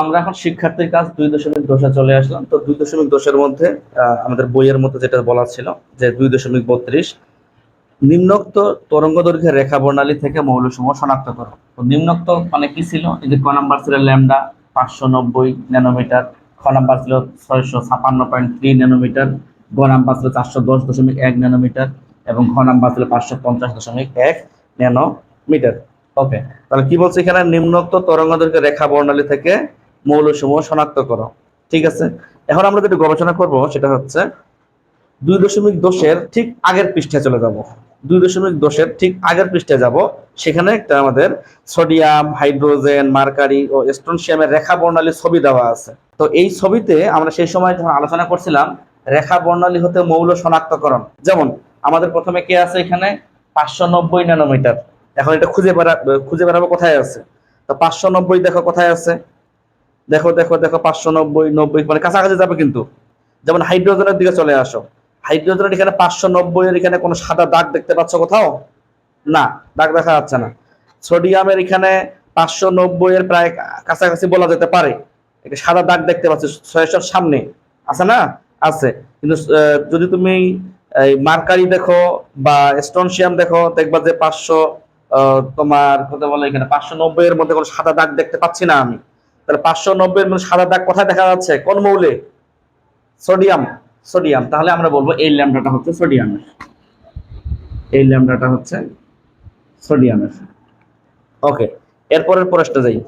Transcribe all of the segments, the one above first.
আমরা এখন শিক্ষার্থীর কাজ দুই দশমিক দশে চলে আসলাম। তো দুই দশমিক দশের মধ্যে আমাদের বইয়ের মধ্যে যেটা বলা ছিল যে দুই দশমিক বত্রিশ, নিম্নোক্ত তরঙ্গ দৈর্ঘ্যের রেখা বর্ণালী থেকে মৌলসমূহ শনাক্ত করো। তো নিম্নোক্ত মানে কি ছিল? এই যে ক নাম্বার ছিল ল্যামডা, পাঁচশো নব্বই ন্যানোমিটার, খ নাম্বার ছিল ছয়শো ছাপান্ন পয়েন্ট থ্রি ন্যানোমিটার, গ নাম্বার ছিল চারশো দশ দশমিক এক ন্যানোমিটার এবং ঘ নাম্বার ছিল পাঁচশো পঞ্চাশ দশমিক এক ন্যানোমিটার। ওকে, তাহলে কি বলছে এখানে? নিম্নোক্ত তরঙ্গ দৈর্ঘ্যের রেখা বর্ণালী থেকে মৌলসমূহ শনাক্ত করো। ঠিক আছে? এখন আমরা যেটা গবেষণা করব সেটা হচ্ছে দুই দশমিক দশের ঠিক আগের পৃষ্ঠায় চলে যাব। দুই দশমিক দশের ঠিক আগের পৃষ্ঠায় যাব। সেখানে একটা আমাদের সোডিয়াম, হাইড্রোজেন, মার্কারি ও স্টোনশিয়ামের রেখা বর্ণালী ছবি দেওয়া আছে। তো এই ছবিতে আমরা সেই সময় যখন আলোচনা করছিলাম রেখা বর্ণালী হতে মৌল শনাক্তকরণ। যেমন, আমাদের প্রথমে কে আছে এখানে? পাঁচশো নব্বই ন্যানোমিটার। এখন এটা খুঁজে বেড়া খুঁজে বেড়াবো কোথায় আছে? তো পাঁচশো নব্বই দেখো কোথায় আছে? দেখো দেখো দেখো, পাঁচশো নব্বই নব্বই মানে কাছাকাছি যাবে কিন্তু। যেমন হাইড্রোজেনের দিকে চলে আসো। হাইড্রোজেনের এখানে পাঁচশো নব্বই এর এখানে কোনো সাদা দাগ দেখতে পাচ্ছ কোথাও? না, দাগ দেখা যাচ্ছে না। সোডিয়ামের এখানে পাঁচশো নব্বই এর প্রায় কাছাকাছি বলা যেতে পারে। একটা সাদা দাগ দেখতে পাচ্ছি, ছয়শোর সামনে। আছে না? আছে। কিন্তু যদি তুমি এই মার্কারি দেখো বা স্টোনশিয়াম দেখো, দেখবা যে পাঁচশো তোমার কথা বলে এখানে? পাঁচশো নব্বই এর মধ্যে কোনো সাদা দাগ দেখতে পাচ্ছি না আমি। তাহলে পাঁচশো নব্বই সাদা দাগ কোথায় দেখা যাচ্ছে? কোন মৌলে? সোডিয়াম। সোডিয়াম। তাহলে আমরা বলব এই ল্যামডাটা হচ্ছে সোডিয়ামের। এই ল্যামডাটা হচ্ছে সোডিয়ামের। ওকে, এরপরের প্রশ্ন যাই।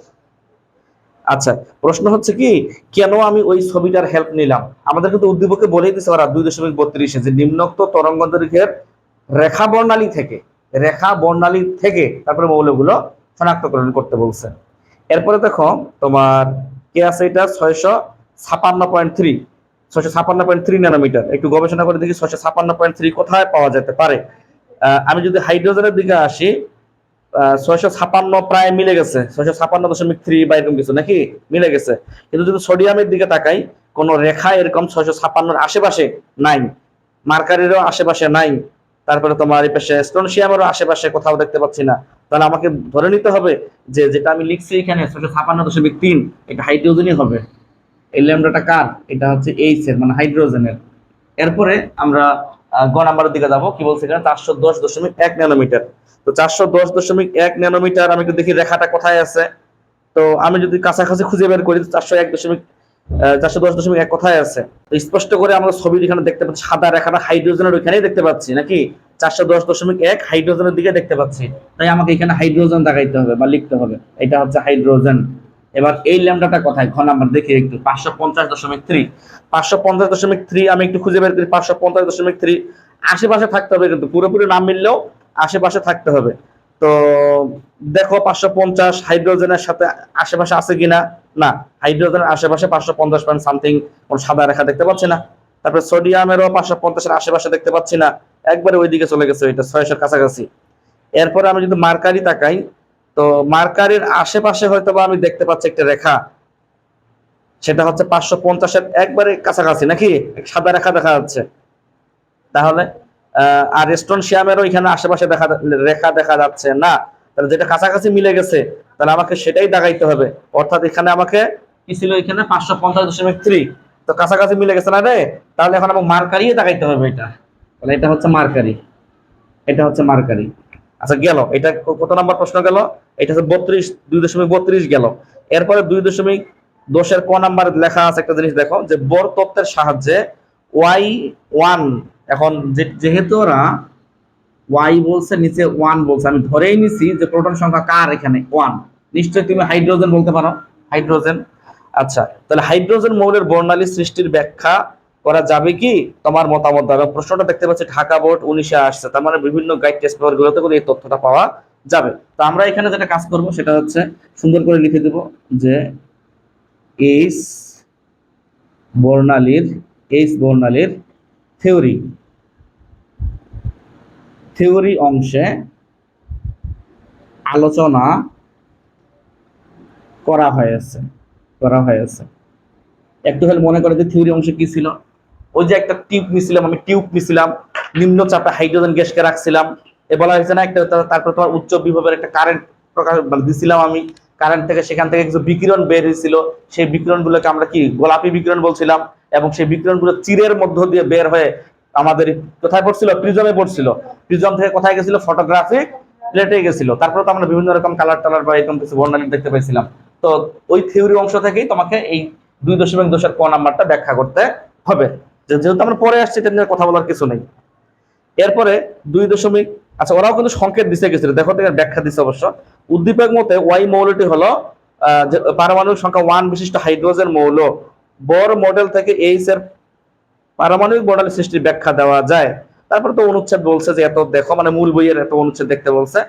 আচ্ছা প্রশ্ন হচ্ছে কি, কেন আমি ওই ছবিটার হেল্প নিলাম? আমাদের কিন্তু উদ্দীপকে বলেই দিছে ওরা দুই দশমিক বত্রিশে যে নিম্নোক্ত তরঙ্গ দৈর্ঘ্যের রেখা বর্ণালী থেকে, রেখা বর্ণালী থেকে তারপরে মৌলগুলো শনাক্তকরণ করতে বলছে। এরপরে দেখো তোমার কে আছে এটা? ছয়শো ছাপান্ন পয়েন্ট থ্রি। ছয়শো ছাপান্ন পয়েন্ট থ্রি ন্যানোমিটার। একটু গবেষণা করে দেখি ছয়শো ছাপান্ন পয়েন্ট থ্রি কোথায় পাওয়া যেতে পারে। আমি যদি হাইড্রোজেনের দিকে আসি ছয়শো ছাপান্ন প্রায় মিলে গেছে। ছয়শো ছাপান্ন দশমিক থ্রি বা এরকম কিছু নাকি মিলে গেছে। কিন্তু যদি সোডিয়ামের দিকে তাকাই, কোনো রেখা এরকম ছয়শো ছাপান্নর আশেপাশে নাই। মার্কারিরও আশেপাশে নাই। তারপরে তোমার এই পাশে স্টোনশিয়ামেরও আশেপাশে কোথাও দেখতে পাচ্ছি না। তাহলে আমাকে ধরে নিতে হবে যে যেটা আমি লিখছি এখানে ছয়শো ছাপান্ন দশমিক তিন, এটা হাইড্রোজেনই হবে। এই ল্যামডাটা কার? এটা হচ্ছে এইচ এর মানে হাইড্রোজেনের এরপরে আমরা গ নাম্বারের দিকে যাব। কি বলছে এখানে? চারশো দশ দশমিক এক ন্যানোমিটার। তো চারশো দশ দশমিক এক ন্যানোমিটার আমি একটু দেখি রেখাটা কোথায় আছে। তো আমি যদি কাছাকাছি খুঁজে বের করি চারশো এক দশমিক চারশো দশ দশমিক এক কোথায় আছে। স্পষ্ট করে আমরা ছবি এখানে দেখতে পাচ্ছি, সাদা রেখাটা হাইড্রোজেনের ওইখানেই দেখতে পাচ্ছি, নাকি? চারশো দশ দশমিক এক হাইড্রোজেনের দিকে দেখতে পাচ্ছি। তাই আমাকে এখানে হাইড্রোজেন দেখাইতে হবে বা লিখতে হবে। এটা হচ্ছে হাইড্রোজেন। এবার এই ল্যামডাটা কোথায়? ঘ নাম্বার দেখি একটু। পাঁচশো পঞ্চাশ দশমিক থ্রি। পাঁচশো পঞ্চাশ দশমিক থ্রি আমি একটু খুঁজে বের করি। পাঁচশো পঞ্চাশ দশমিক থ্রি। আশেপাশে থাকতে হবে কিন্তু পুরোপুরি নাম মিললেও আশেপাশে থাকতে হবে। তো দেখো পাঁচশো পঞ্চাশ হাইড্রোজেনের সাথে আশেপাশে আছে কিনা? না, হাইড্রোজেনের আশেপাশে পাঁচশো পঞ্চাশ পয়েন্ট সামথিং কোন সাদা রেখা দেখতে পাচ্ছি না। তারপরে সোডিয়ামেরও পাঁচশো পঞ্চাশের আশেপাশে দেখতে পাচ্ছি না। একবারে ওইদিকে চলে গেছে, ওইটা ছয়শের কাছাকাছি। এরপরে আমি যদি মার্কারি তাকাই, তো মার্কারির আশেপাশে হয়তো বা আমি দেখতে পাচ্ছি একটা রেখা। সেটা হচ্ছে পাঁচশো পঞ্চাশের একবারে কাছাকাছি, নাকি? সাদা রেখা দেখা যাচ্ছে। তাহলে আর স্টোন শিয়ামেরও এখানে আশেপাশে দেখা রেখা দেখা যাচ্ছে না। তাহলে যেটা কাছাকাছি মিলে গেছে, তাহলে আমাকে সেটাই দেখাইতে হবে। অর্থাৎ এখানে আমাকে কি ছিল এখানে? পাঁচশো পঞ্চাশ দশমিক থ্রি তো কাছাকাছি মিলে গেছে না রে? তাহলে এখন আমাকে মার্কারি দেখাইতে হবে এটা। তাহলে এটা হচ্ছে মার্কারি। এটা হচ্ছে মার্কারি। আচ্ছা গেল। এটা কত নাম্বার প্রশ্ন গেল? এটা হচ্ছে বত্রিশ, দুই দশমিক বত্রিশ গেল। এরপরে দুই দশমিক দশের ক নাম্বার লেখা আছে একটা জিনিস দেখো, যে বর তত্ত্বের সাহায্যে ওয়াই ওয়ান এখন যেহেতু ওরা ওয়াই বলছে, নিচে ওয়ান বলছে, আমি ধরেই নিছি যে প্রোটন সংখ্যা কার এখানে? ওয়ান নিশ্চয়ই তুমি হাইড্রোজেন বলতে পারো। হাইড্রোজেন আচ্ছা তাহলে হাইড্রোজেন মৌলের বর্ণালী সৃষ্টির ব্যাখ্যা করা যাবে কি? তোমার মতামত দাও প্রশ্নটা দেখতে পাচ্ছি, ঢাকা বোর্ড উনিশে আসছে। তার মানে বিভিন্ন গাইড টেস্ট পেপার গুলোতে এই তথ্যটা পাওয়া যাবে। তো আমরা এখানে যেটা কাজ করব, সেটা হচ্ছে সুন্দর করে লিখে দেব যে এইচ বর্ণালীর এইচ বর্ণালীর থিওরি। থিওরি অংশে আলোচনা করা হয়েছে করা হয়েছে। একটু হলে মনে করে যে থিওরি অংশে কি ছিল? ওই যে একটা টিউব নিছিলাম আমি টিউব নিছিলাম নিম্ন চাপে হাইড্রোজেন গ্যাসকে রাখছিলাম। এ বলা হয়েছে না, একটা তারপর তোমার উচ্চ বিভবের একটা কারেন্ট প্রকাশ দিছিলাম আমি। কারেন্ট থেকে সেখান থেকে কিছু বিকিরণ বের হয়েছিল। সেই বিকিরণগুলোকে আমরা কি গোলাপি বিকিরণ বলছিলাম এবং সেই বিকিরণগুলো চিরের মধ্য দিয়ে বের হয়ে আমাদের কোথায় পড়ছিল? প্রিজমে পড়ছিল। প্রিজম থেকে কোথায় গেছিল? ফটোগ্রাফিক প্লেটে গেছিল। তারপরে তো আমরা বিভিন্ন রকম কালার টালার বা এরকম কিছু বর্ণালী দেখতে পাইছিলাম। তো ওই থিওরি অংশ থেকেই তোমাকে এই দুই দশমিক দশের ক নাম্বারটা ব্যাখ্যা করতে হবে। যেহেতু আমরা পরে আসছি, এটা নিয়ে কথা বলার কিছু নেই। এরপরে দুই দশমিক আচ্ছা ওরাও কিন্তু সংকেত দিতে গেছিল দেখো ব্যাখ্যা দিচ্ছে অবশ্য। উদ্দীপক মতে ওয়াই মৌলটি হলো পারমাণবিক সংখ্যা ওয়ান বিশিষ্ট হাইড্রোজেন মৌল। বর মডেল থেকে এইচ এর পারমাণবিক বর্ণালী সৃষ্টির ব্যাখ্যা দেওয়া যায়। তারপরে তো অনুচ্ছেদ বলছে যে এত দেখো মানে মূল বইয়ের এত অনুচ্ছেদ দেখতে বলছে।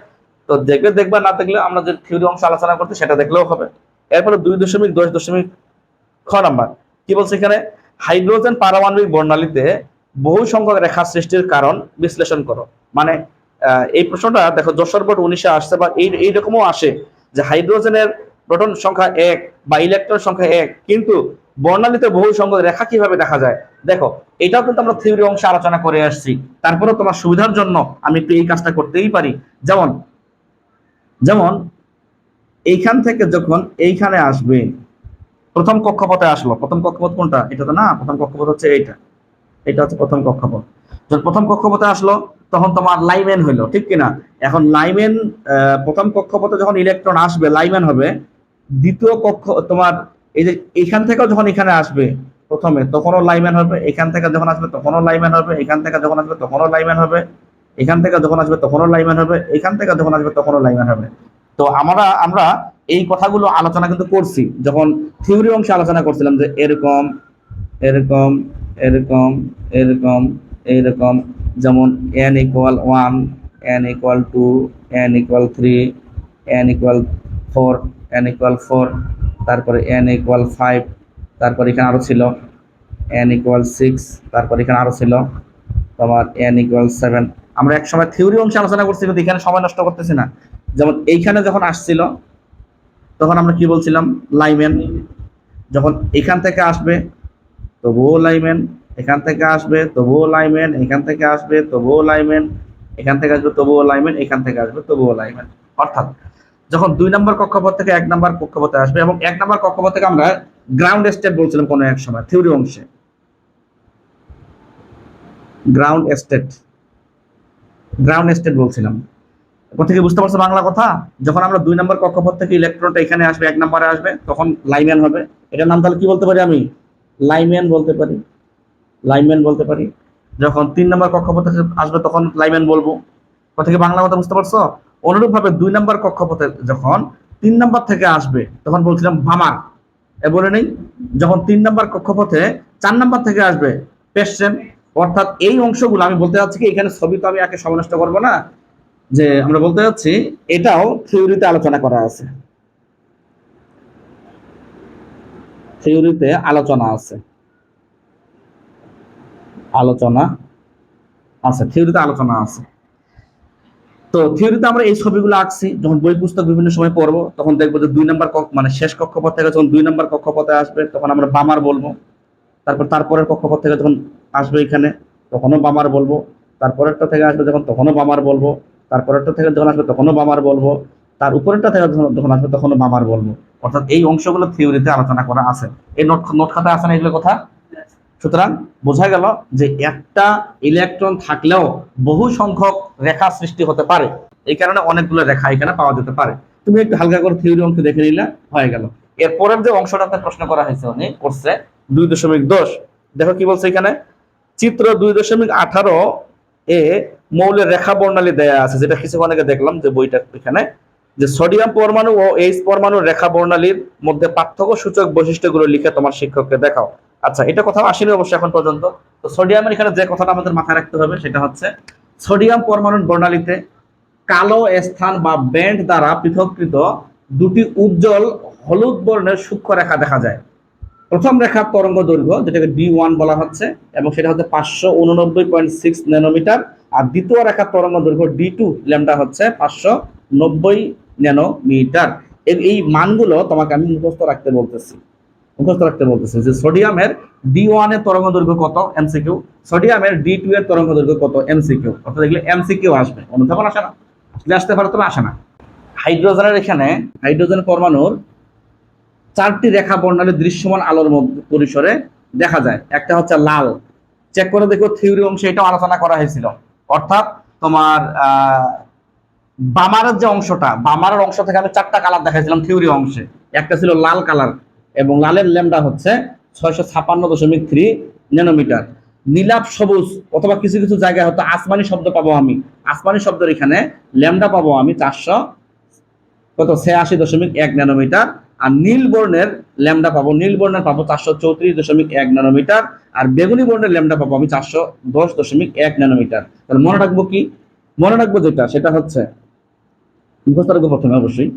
তো দেখবে, দেখবা, না দেখলে আমরা যে থিওরি অংশ আলোচনা করতে সেটা দেখলেও হবে। এরপরে দুই দশমিক দশ দশমিক খ নাম্বার। কি বলছে এখানে? হাইড্রোজেন পারমাণবিক বর্ণালীতে বহু সংখ্যক রেখা সৃষ্টির কারণ বিশ্লেষণ করো। মানে এই প্রশ্নটা, দেখো, যশোর বোর্ড উনিশে আসছে বা এই এইরকমও আসে যে হাইড্রোজেনের প্রোটন সংখ্যা এক বা ইলেকট্রন সংখ্যা এক, কিন্তু বর্ণালীতে বহু সংখ্যক রেখা কীভাবে দেখা যায়? দেখো, এটাও কিন্তু আমরা থিওরি অংশে আলোচনা করে আসছি। তারপরে তোমার সুবিধার জন্য আমি একটু এই কাজটা করতেই পারি। যেমন যেমন, এইখান থেকে যখন এইখানে আসবে, প্রথম কক্ষপথে আসলো। প্রথম কক্ষপথ কোনটা? এটা তো না, প্রথম কক্ষপথ হচ্ছে এইটা। এটা হচ্ছে প্রথম কক্ষপথ। যখন প্রথম কক্ষপথে আসলো তখন তোমার লাইমেন হইল, ঠিক কিনা? এখন লাইমেন প্রথম কক্ষপথে যখন ইলেকট্রন আসবে, লাইমেন হবে, দ্বিতীয় কক্ষ, তোমার এই যে এখান থেকেও যখন এখানে আসবে প্রথমে, তখনও লাইমেন হবে, এখান থেকে যখন আসবে, তখনও লাইমেন হবে, এখান থেকে যখন আসবে, তখনও লাইমেন হবে, এখান থেকে যখন আসবে, তখনও লাইমেন হবে, এখান থেকে যখন আসবে, তখনও লাইমেন হবে। তো আমরা আমরা এই কথাগুলো আলোচনা কিন্তু করছি, যখন থিওরি অংশে আলোচনা করছিলাম যে এরকম এরকম এরকম এরকম এইরকম যেমন N equal one N equal two N equal three N equal four N equal four তারপরে এন ইকুয়াল ফাইভ তারপর এখানে আরও ছিল এন ইকুয়াল সিক্স তারপর এখানে আরও ছিল তোমার এন ইকুয়াল সেভেন আমরা এক সময় থিওরি অংশে আলোচনা করছি, কিন্তু এখানে সময় নষ্ট করতেছি না। যেমন এইখানে যখন আসছিল, তখন আমরা কি বলছিলাম? লাইমেন। যখন এখান থেকে আসবে, তবুও লাইমেন। এখান থেকে আসবে, তবুও লাইমেন এখান থেকে আসবে, তবুও লাইমেন এখান থেকে আসবে, তবুও লাইমেন এখান থেকে আসবে, তবুও লাইমেন অর্থাৎ যখন দুই নম্বর কক্ষপথ থেকে এক নম্বর কক্ষপথে আসবে এবং এক নম্বর কক্ষপথ থেকে আমরা গ্রাউন্ড স্টেট বলছিলাম কোনো এক সময়, থিওরি অংশে। গ্রাউন্ড স্টেট গ্রাউন্ড স্টেট বলছিলাম। এখন থেকে বুঝতে পারছ বাংলা কথা? যখন আমরা দুই নম্বর কক্ষপথ থেকে ইলেকট্রনটা এখানে আসবে, এক নম্বরে আসবে, তখন লাইম্যান হবে। এটার নাম তাহলে কি বলতে পারি আমি? লাইম্যান বলতে পারি। লাইম্যান বলতে পারি। যখন তিন নম্বর কক্ষপথে আসবে তখন লাইম্যান বলব। কথা থেকে বাংলা কথা বুঝতে পারছ? অনুরূপ ভাবে দুই নম্বর কক্ষপথে যখন তিন নম্বর থেকে আসবে, তখন বলছিলাম বামার এ বলে নেই, যখন তিন নম্বর কক্ষপথে চার নম্বর থেকে আসবে পেশেন্ট অর্থাৎ এই অংশগুলো আমি বলতে চাচ্ছি কি, এখানে ছবি তো আমি একে সমনষ্ট করব না, যে আমরা বলতে যাচ্ছি, এটাও থিওরিতে আলোচনা করা আছে। থিওরিতে আলোচনা আছে। আলোচনা আছে, থিওরিতে আলোচনা আছে। তো থিওরিতে আমরা এই ছবিগুলো আঁকছি, যখন বই পুস্তক বিভিন্ন সময় পড়ব, তখন দেখব যে দুই নম্বর মানে শেষ কক্ষপথ থেকে যখন দুই নম্বর কক্ষপথে আসবে, তখন আমরা বামার বলব। তারপর তারপরের কক্ষপথ থেকে যখন আসবে এখানে, তখনও বামার বলব। তারপরেরটা থেকে আসবে যখন, তখনও বামার বলব। তারপরেরটা থেকে যখন আসবে, তখনও বামার বলব। তার উপরেরটা থেকে যখন আসবে, তখনও বামার বলব। অর্থাৎ এই অংশগুলো থিওরিতে আলোচনা করা আছে। এই নোট নোট খাতা আছে না এগুলো কথা? সুতরাং বোঝা গেল যে একটা ইলেকট্রন থাকলেও বহু সংখ্যক রেখা সৃষ্টি হতে পারে। এই কারণে অনেকগুলো রেখা এখানে পাওয়া যেতে পারে। তুমি একটু হালকা করে থিওরি অংশ দেখে নিলে হয়ে গেল। এরপরের যে অংশটাতে প্রশ্ন করা হয়েছে উনি, করছে দুই দশমিক দশ। দেখো কি বলছে এখানে? চিত্র দুই দশমিক আঠারো এ মৌলের রেখা বর্ণালী দেয়া আছে, যেটা কিছুক্ষণ আগে দেখলাম যে বইটা এখানে, যে সোডিয়াম পরমাণু ও এইচ পরমাণুর রেখা বর্ণালীর মধ্যে পার্থক্য সূচক বৈশিষ্ট্যগুলো লিখে তোমার শিক্ষককে দেখাও। আচ্ছা এটা কোথাও আসেনি অবশ্যই এখন পর্যন্ত। তো সোডিয়ামের এখানে যে কথাটা আমাদের মাথায় রাখতে হবে সেটা হচ্ছে, সোডিয়াম পরমাণুর বর্ণালীতে কালো স্থান বা ব্যান্ড দ্বারা পৃথককৃত দুটি উজ্জ্বল হলুদ বর্ণের সূক্ষ্ম রেখা দেখা যায়। প্রথম রেখার তরঙ্গ দৈর্ঘ্য, যেটাকে ডি ওয়ান বলা হচ্ছে, এবং সেটা হচ্ছে পাঁচশো উননব্বই পয়েন্ট সিক্স ন্যানোমিটার, আর দ্বিতীয় রেখার তরঙ্গ দৈর্ঘ্য ডি টু ল্যামডা হচ্ছে পাঁচশো নব্বই ন্যানোমিটার। এই মানগুলো তোমাকে আমি মুখস্থ রাখতে বলতেছি। মুখস্থ রাখতে বলতেছি যে সোডিয়ামের ডি ওয়ানের তরঙ্গ দৈর্ঘ্য কত? এমসিকিউ সোডিয়ামের ডি টু এর তরঙ্গ দৈর্ঘ্য কত? এমসিকিউ অর্থাৎ এগুলো এমসিকিউ আসবে। অনুধাবন আসে না। আসলে আসতে পারে তবে আসে না। হাইড্রোজেনের এখানে হাইড্রোজেন পরমাণুর চারটি রেখা বর্ণালী দৃশ্যমান আলোর মধ্যে পরিসরে দেখা যায়। একটা হচ্ছে লাল। চেক করে দেখো থিওরি অংশে এটাও আলোচনা করা হয়েছিল। অর্থাৎ তোমার বামারের যে অংশটা, বামারের অংশ থেকে আমি চারটা কালার দেখাইছিলাম থিওরি অংশে। একটা ছিল লাল কালার এবং লালের ল্যামডা হচ্ছে ছয়শো ছাপান্ন দশমিক থ্রি ন্যানোমিটার। নীলাভ সবুজ, অথবা কিছু কিছু জায়গায় হয়তো আসমানি শব্দ পাবো আমি। আসমানি শব্দের এখানে ল্যামডা পাবো আমি চারশো কত, ছিয়াশি দশমিক এক ন্যানোমিটার। আর নীল বর্ণের ল্যামডা পাবো, নীল বর্ণের পাবো চারশো চৌত্রিশ দশমিক এক ন্যানোমিটার। আর বেগুনি বর্ণের ল্যামডা পাবো আমি চারশো দশ দশমিক এক ন্যানোমিটার। তাহলে মনে রাখব কি? মনে রাখব যেটা, সেটা হচ্ছে প্রথমে, অবশ্যই।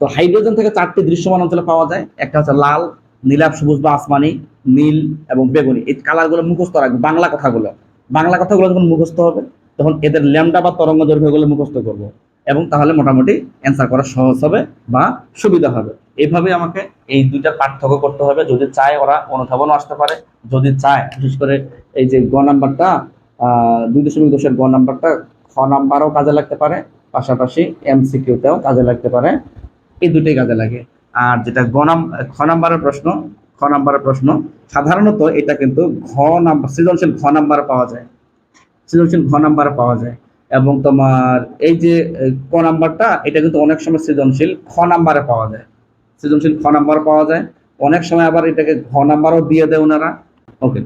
তো হাইড্রোজেন থেকে চারটি দৃশ্যমান অঞ্চলে পাওয়া যায়। একটা হচ্ছে লাল, নীলাভ, সবুজ বা আসমানি, নীল এবং বেগুনি। এই কালারগুলো মুখস্থ রাখবে, বাংলা কথাগুলো। বাংলা কথাগুলো যখন মুখস্থ হবে, তখন এদের ল্যামডা বা তরঙ্গ দৈর্ঘ্যগুলো মুখস্থ করব এবং তাহলে মোটামুটি অ্যান্সার করা সহজ হবে বা সুবিধা হবে। এইভাবে আমাকে এই দুইটার পার্থক্য করতে হবে। যদি চায় ওরা অনুধাবনও আসতে পারে, যদি চায়, বিশেষ করে এই যে গ নাম্বারটা দুই দশমিক দশের গ নাম্বারটা, খ নাম্বারও কাজে লাগতে পারে, পাশাপাশি এমসিকিউতেও কাজে লাগতে পারে। এই দুটোই কাজে লাগে। আর যেটা গ নাম খ নাম্বারের প্রশ্ন খ নাম্বারের প্রশ্ন, সাধারণত এটা কিন্তু ঘ নাম্বার সৃজনশীল ঘ নাম্বার পাওয়া যায়। সৃজনশীল ঘ নাম্বার পাওয়া যায়। এবং তোমার এই যে ক নাম্বারটা, এটা কিন্তু অনেক সময় সৃজনশীল খ নাম্বারে পাওয়া যায়। সৃজনশীল খ নাম্বার পাওয়া যায়। অনেক সময় আবার এটাকে ঘ নাম্বারও দিয়ে দেয় ওনারা। ওকে।